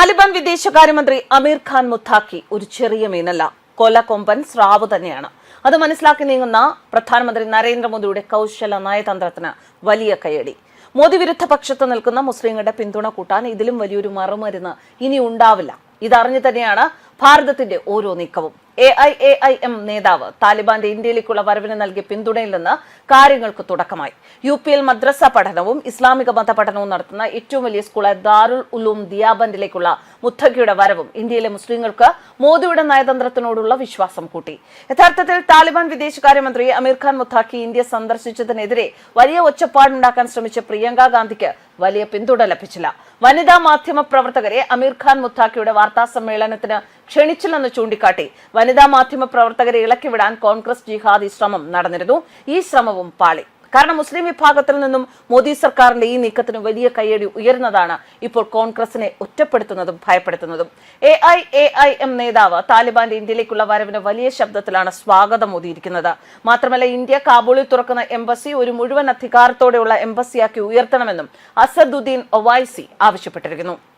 താലിബാൻ വിദേശകാര്യമന്ത്രി അമീർ ഖാൻ മുത്താക്കി ഒരു ചെറിയ മീനല്ല. കൊല കൊലക്കൊമ്പൻ സ്രാവ് തന്നെയാണ്. അത് മനസ്സിലാക്കി നീങ്ങുന്ന പ്രധാനമന്ത്രി നരേന്ദ്രമോദിയുടെ കൗശല നയതന്ത്രത്തിന് വലിയ കയ്യടി. മോദി വിരുദ്ധ പക്ഷത്ത് നിൽക്കുന്ന മുസ്ലിങ്ങളുടെ പിന്തുണ കൂട്ടാൻ ഇതിലും വലിയൊരു മറുമരുന്ന് ഇനി ഉണ്ടാവില്ല. ഇതറിഞ്ഞു തന്നെയാണ് ഭാരതത്തിന്റെ ഓരോ നീക്കവും. A I A I M നേതാവ് താലിബാന്റെ ഇന്ത്യയിലേക്കുള്ള വരവിന് നൽകിയ പിന്തുണയിൽ നിന്ന് കാര്യങ്ങൾക്ക് തുടക്കമായി. യു പി എൽ മദ്രസ പഠനവും ഇസ്ലാമിക മത പഠനവും നടത്തുന്ന ഏറ്റവും വലിയ സ്കൂളായ ദാറുൽ ഉലൂം ദിയാബന്ദിലേക്കുള്ള മുത്തഖിയുടെ വരവും ഇന്ത്യയിലെ മുസ്ലിങ്ങൾക്ക് മോദിയുടെ നയതന്ത്രത്തിനോടുള്ള വിശ്വാസം കൂട്ടി. യഥാർത്ഥത്തിൽ താലിബാൻ വിദേശകാര്യമന്ത്രി അമീർ ഖാൻ മുത്താഖി ഇന്ത്യ സന്ദർശിച്ചതിനെതിരെ വലിയ ഒച്ചപ്പാടുണ്ടാക്കാൻ ശ്രമിച്ച പ്രിയങ്ക ഗാന്ധിക്ക് വലിയ പിന്തുണ ലഭിച്ചില്ല. വനിതാ മാധ്യമ പ്രവർത്തകരെ അമീർ ഖാൻ മുത്താക്കിയുടെ വാർത്താ സമ്മേളനത്തിന് ക്ഷണിച്ചില്ലെന്ന് ചൂണ്ടിക്കാട്ടി. വനിതാ മാധ്യമ പ്രവർത്തകരെ ഇളക്കിവിടാൻ കോൺഗ്രസ് ജിഹാദി ശ്രമം നടന്നിരുന്നു. ഈ ശ്രമവും പാളി. കാരണം മുസ്ലിം വിഭാഗത്തിൽ നിന്നും മോദി സർക്കാരിന്റെ ഈ നീക്കത്തിന് വലിയ കയ്യടി ഉയർന്നതാണ് ഇപ്പോൾ കോൺഗ്രസിനെ ഒറ്റപ്പെടുത്തുന്നതും ഭയപ്പെടുത്തുന്നതും. A I A I M നേതാവ് താലിബാന്റെ ഇന്ത്യയിലേക്കുള്ള വരവിന് വലിയ ശബ്ദത്തിലാണ് സ്വാഗതം ഒതിയിരിക്കുന്നത് മാത്രമല്ല ഇന്ത്യ കാബൂളിൽ തുറക്കുന്ന എംബസി ഒരു മുഴുവൻ അധികാരത്തോടെയുള്ള എംബസിയാക്കി ഉയർത്തണമെന്നും അസദുദ്ദീൻ ഒവൈസി ആവശ്യപ്പെട്ടിരിക്കുന്നു.